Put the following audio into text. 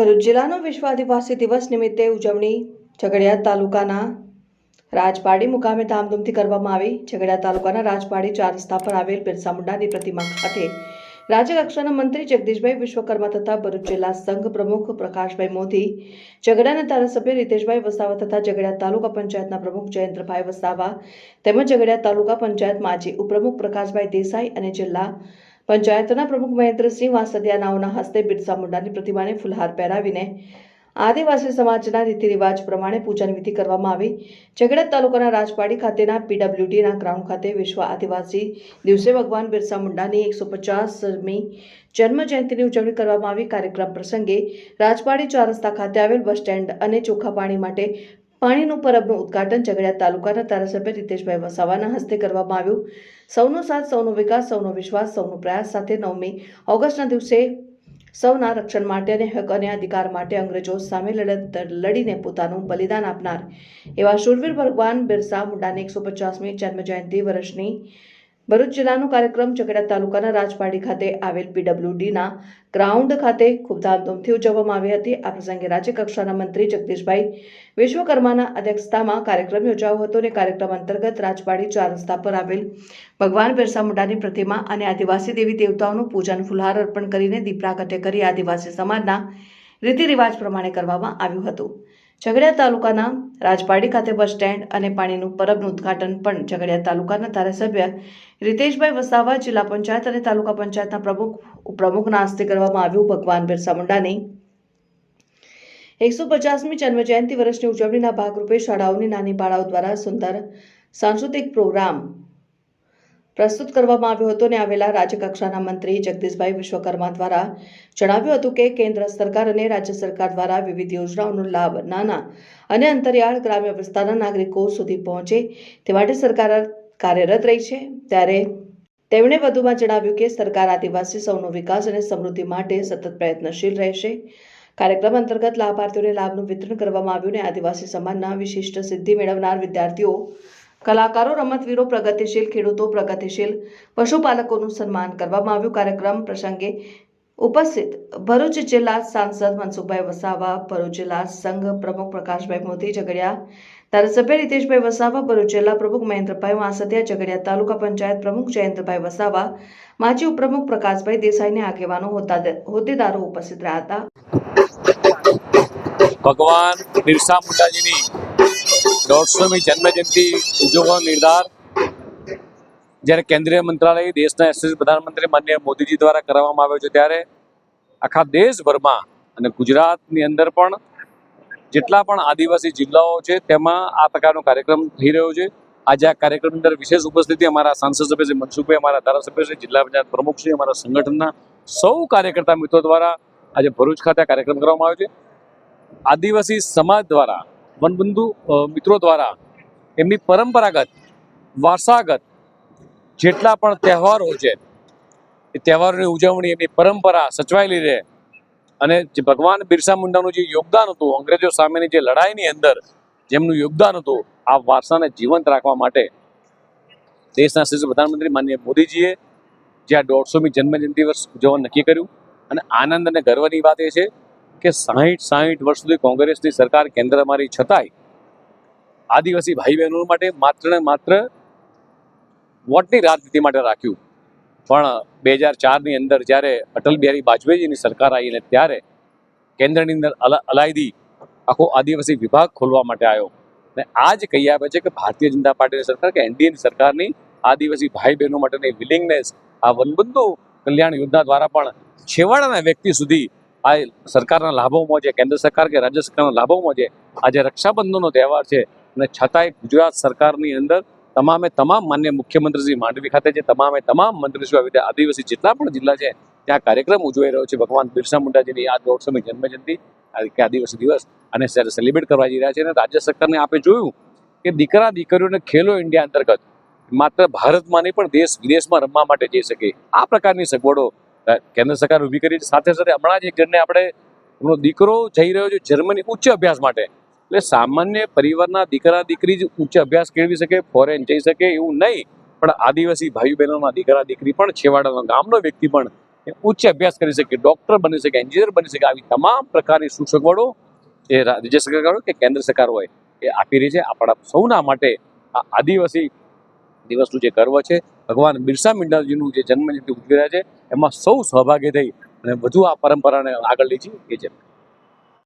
ભરૂચ જિલ્લાનો વિશ્વ આદિવાસી દિવસ નિમિત્તે ઉજવણી ઝઘડિયા તાલુકાના રાજપાડી મુકામે ધામધૂમથી કરવામાં આવી. ઝઘડિયા તાલુકાના રાજપાડી ચાર રસ્તા પર આવેલ બિરસા મુંડાની પ્રતિમા ખાતે રાજ્યકક્ષાના મંત્રી જગદીશભાઈ વિશ્વકર્મા તથા ભરૂચ જિલ્લા સંઘ પ્રમુખ પ્રકાશભાઈ મોદી ઝઘડાના ધારાસભ્ય રીતેશભાઈ વસાવા તથા ઝઘડિયા તાલુકા પંચાયતના પ્રમુખ જયંત્રભાઈ વસાવા તેમજ ઝઘડિયા તાલુકા પંચાયત માજી ઉપપ્રમુખ પ્રકાશભાઈ દેસાઈ અને જિલ્લા પંચાયતના પ્રમુખ મહેન્દ્રસિંહ વાસદિયાનાઓના હસ્તે બિરસા મુંડાની પ્રતિમાને ફુલહાર પહેરાવીને આદિવાસી સમાજના રીતિરિવાજ પ્રમાણે પૂજન વિધિ કરવામાં આવી. ઝઘડત તાલુકાના રાજપાડી ખાતેના પીડબ્લ્યુડીના ગ્રાઉન્ડ ખાતે વિશ્વ આદિવાસી દિવસે ભગવાન બિરસા મુંડાની એકસો પચાસમી જન્મ જયંતિની ઉજવણી કરવામાં આવી. કાર્યક્રમ પ્રસંગે રાજપાડી ચાર રસ્તા ખાતે આવેલ બસ સ્ટેન્ડ અને ચોખ્ખા પાણી માટે પાણીનું પરબનું ઉદ્ઘાટન ઝઘડિયા તાલુકાના ધારાસભ્ય રીતેશભાઈ વસાવાના હસ્તે કરવામાં આવ્યું. સૌનો સાથ, સૌનો વિકાસ, સૌનો વિશ્વાસ, સૌનો પ્રયાસ સાથે નવમી ઓગસ્ટના દિવસે સૌના રક્ષણ માટે અને હક અને અધિકાર માટે અંગ્રેજો સામે લડત લડીને પોતાનું બલિદાન આપનાર એવા શૂરવીર ભગવાન બિરસા મુંડાની એકસો પચાસમી જન્મ જયંતિ વર્ષની ભરૂચ જિલ્લાનો કાર્યક્રમ ચકેડા તાલુકાના રાજપાડી ખાતે આવેલ પીડબ્લ્યુડીના ગ્રાઉન્ડ ખાતે ખૂબ ધામધૂમથી ઉજવવામાં આવી હતી. આ પ્રસંગે રાજ્યકક્ષાના મંત્રી જગદીશભાઈ વિશ્વકર્માના અધ્યક્ષતામાં કાર્યક્રમ યોજાયો હતો અને કાર્યક્રમ અંતર્ગત રાજપાડી ચાર રસ્તા પર આવેલ ભગવાન બિરસા મુંડાની પ્રતિમા અને આદિવાસી દેવી દેવતાઓનું પૂજન ફુલહાર અર્પણ કરીને દીપ પ્રાગટ્ય કરી આદિવાસી સમાજના રીતિ રિવાજ પ્રમાણે કરવામાં આવ્યું હતું. ઝઘડિયા તાલુકાના રાજપાડી ખાતે બસ સ્ટેન્ડ અને પાણીનું પરબનું ઉદ્ઘાટન પણ ઝઘડિયા તાલુકાના ધારાસભ્ય રીતેશભાઈ વસાવા જિલ્લા પંચાયત અને તાલુકા પંચાયતના પ્રમુખ ઉપપ્રમુખના હસ્તે કરવામાં આવ્યું. ભગવાન બિરસા મુંડાની એકસો પચાસમી જન્મજયંતિ વર્ષની ઉજવણીના ભાગરૂપે શાળાઓની નાની બાળાઓ દ્વારા સુંદર સાંસ્કૃતિક પ્રોગ્રામ પ્રસ્તુત કરવામાં આવ્યો હતો અને આવેલા રાજ્યકક્ષાના મંત્રી જગદીશભાઈ વિશ્વકર્મા દ્વારા જણાવ્યું હતું કે કેન્દ્ર સરકાર અને રાજ્ય સરકાર દ્વારા વિવિધ યોજનાઓનો લાભ નાના અને અંતરિયાળ ગ્રામ્ય વિસ્તારના નાગરિકો સુધી પહોંચે તે માટે સરકાર કાર્યરત રહી છે. ત્યારે તેમણે વધુમાં જણાવ્યું કે સરકાર આદિવાસી સૌનો વિકાસ અને સમૃદ્ધિ માટે સતત પ્રયત્નશીલ રહેશે. કાર્યક્રમ અંતર્ગત લાભાર્થીઓને લાભનું વિતરણ કરવામાં આવ્યું અને આદિવાસી સમાજના વિશિષ્ટ સિદ્ધિ મેળવનાર વિદ્યાર્થીઓ કલાકારો, રમતવીરો, પ્રગતિશીલ ખેડૂતો, પ્રગતિશીલ પશુપાલકોનું સન્માન કરવામાં આવ્યું. કાર્યક્રમ પ્રસંગે ઉપસ્થિત ભરૂચ જિલ્લા સાંસદ મનસુખભાઈ વસાવા, ભરૂચ જિલ્લા સંઘ પ્રમુખ પ્રકાશભાઈ મોદી, ઝઘડિયા ધારાસભ્ય રીતેશભાઈ વસાવા, ભરૂચ જિલ્લા પ્રમુખ મહેન્દ્રભાઈ વાંસદિયા, ઝઘડિયા તાલુકા પંચાયત પ્રમુખ જયંતભાઈ વસાવા, માજી ઉપપ્રમુખ પ્રકાશભાઈ દેસાઈને આગેવાનો, હોદ્દા- હોદ્દેદારો ઉપસ્થિત રહ્યા હતા. ભગવાન બિરસા મુંડાજીની દોઢસોમી જન્મજયંતિ ઉજવવાનો નિર્ધાર. જ્યારે કેન્દ્રીય મંત્રાલય દેશના યશસ્વી પ્રધાનમંત્રી માન્ય મોદીજી દ્વારા કરવામાં આવ્યો છે, ત્યારે આખા દેશભરમાં અને ગુજરાતની અંદર પણ જેટલા પણ આદિવાસી જિલ્લાઓ છે, તેમાં આ પ્રકારનો કાર્યક્રમ થઈ રહ્યો છે. આજે આ કાર્યક્રમની અંદર વિશેષ ઉપસ્થિતિ અમારા સાંસદ સભ્ય શ્રી મનસુખભાઈ, અમારા ધારાસભ્ય શ્રી જિલ્લા પંચાયત પ્રમુખ શ્રી, અમારા સંગઠનના સૌ કાર્યકર્તા મિત્રો દ્વારા આજે ભરૂચ ખાતે કાર્યક્રમ કરવામાં આવ્યો છે. આદિવાસી સમાજ દ્વારા વનબંધુ મિત્રો દ્વારા એમની પરંપરાગત, વારસાગત જેટલા પણ તહેવારો છે, એ તહેવારોની ઉજવણી, એમની પરંપરા સચવાયેલી રહે. અને જે ભગવાન બિરસા મુંડાનું જે યોગદાન હતું, અંગ્રેજો સામેની જે લડાઈની અંદર જેમનું યોગદાન હતું, આ વારસાને જીવંત રાખવા માટે દેશના શ્રી પ્રધાનમંત્રી માનનીય મોદીજીએ જે આ દોઢસોમી જન્મજયંતિ વર્ષ ઉજવવાનું નક્કી કર્યું. અને આનંદ અને ગર્વની વાત એ છે કે સાહીઠ સાહીઠ વર્ષ સુધી કોંગ્રેસની સરકાર કેન્દ્રમાં મારી છતાંય આદિવાસી ભાઈ બહેનો માટે માત્ર ને માત્ર વોટની રાજનીતિ માટે રાખ્યું. પણ બે હજાર ચારની અંદર જ્યારે અટલ બિહારી વાજપેયીજીની સરકાર આવી અને ત્યારે કેન્દ્રની અંદર અલા, અલાયદી આખો આદિવાસી વિભાગ ખોલવા માટે આવ્યો. ને આ જ કહી આપે છે કે ભારતીય જનતા પાર્ટીની સરકાર કે એનડીએની સરકારની આદિવાસી ભાઈ બહેનો માટેની વિલિંગનેસ આ વનબંધુ કલ્યાણ યોજના દ્વારા પણ છેવાડાના વ્યક્તિ સુધી આ સરકારના લાભોમાં છે કેન્દ્ર સરકાર કે રાજ્ય સરકારના લાભોમાં છે આજે રક્ષાબંધનનો તહેવાર છે અને છતાંય ગુજરાત સરકારની અંદર તમામે તમામ માન્ય મુખ્યમંત્રીશ્રી માંડવી ખાતે છે તમામે તમામ મંત્રીશ્રીઓ આવી રીતે આદિવાસી જેટલા પણ જિલ્લા છે, ત્યાં કાર્યક્રમ ઉજવાઈ રહ્યો છે. ભગવાન બિરસા મુંડાજીની આ દોઢસોમી જન્મજયંતિ કે આદિવાસી દિવસ અને સેલિબ્રેટ કરવા જઈ રહ્યા છે અને રાજ્ય સરકારને આપણે જોયું કે દીકરા દીકરીઓને ખેલો ઇન્ડિયા અંતર્ગત માત્ર ભારતમાં નહીં પણ દેશ વિદેશમાં રમવા માટે જઈ શકે. આ પ્રકારની સગવડો કેન્દ્ર સરકાર ઊભી કરી સાથે સાથે હમણાં જ એક જણને આપણે, એમનો દીકરો જઈ રહ્યો છે જર્મની ઉચ્ચ અભ્યાસ માટે. એટલે સામાન્ય પરિવારના દીકરા, દીકરી જ ઉચ્ચ અભ્યાસ કેળવી શકે ફોરેન જઈ શકે એવું નહીં. પણ આદિવાસી ભાઈ બહેનોના દીકરા, દીકરી પણ છેવાડાનો ગામનો વ્યક્તિ પણ ઉચ્ચ અભ્યાસ કરી શકે ડૉક્ટર બની શકે એન્જિનિયર બની શકે. આવી તમામ પ્રકારની સુસગવડો એ રાજ્ય સરકાર કે કેન્દ્ર સરકાર હોય એ આપી રહી છે. આપણા સૌના માટે આ આદિવાસી દિવસનું જે ગર્વ છે, ભગવાન બિરસા મુંડાજીનું જે જન્મજયંતિ ઉજવી રહ્યા છે, એમાં સૌ સહભાગી થઈ અને વધુ આ પરંપરાને આગળ જઈએ એ છે